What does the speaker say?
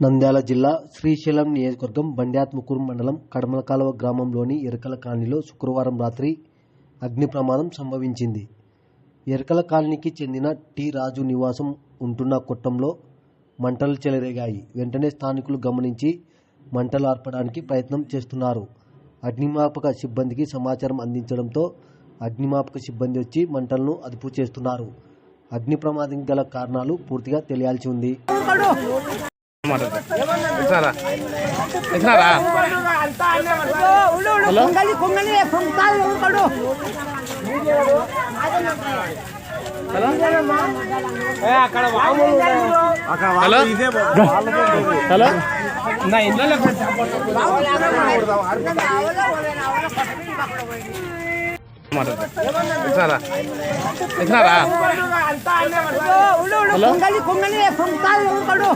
నంద్యాల జిల్లా శ్రీశైలం నియోజకవర్గం బండ్యాత్మకూరు మండలం కడమలకాలువ గ్రామంలోని ఎరకల కాలనీలో శుక్రవారం రాత్రి అగ్ని ప్రమాదం సంభవించింది. ఎరకల కాలనీకి చెందిన టి రాజు నివాసం ఉంటున్న కొట్టంలో మంటలు చెలరేగాయి. వెంటనే స్థానికులు గమనించి మంటలు ఆర్పడానికి ప్రయత్నం చేస్తున్నారు. అగ్నిమాపక సిబ్బందికి సమాచారం అందించడంతో అగ్నిమాపక సిబ్బంది వచ్చి మంటలను అదుపు చేస్తున్నారు. అగ్ని ప్రమాదం గల కారణాలు పూర్తిగా తెలియాల్సి ఉంది. ఇచ్చినారా ఊరుకోడు హలో? హలో? నా ఇంట్లో ఇచ్చినారా ఇచ్చినారా ఊరుకోడు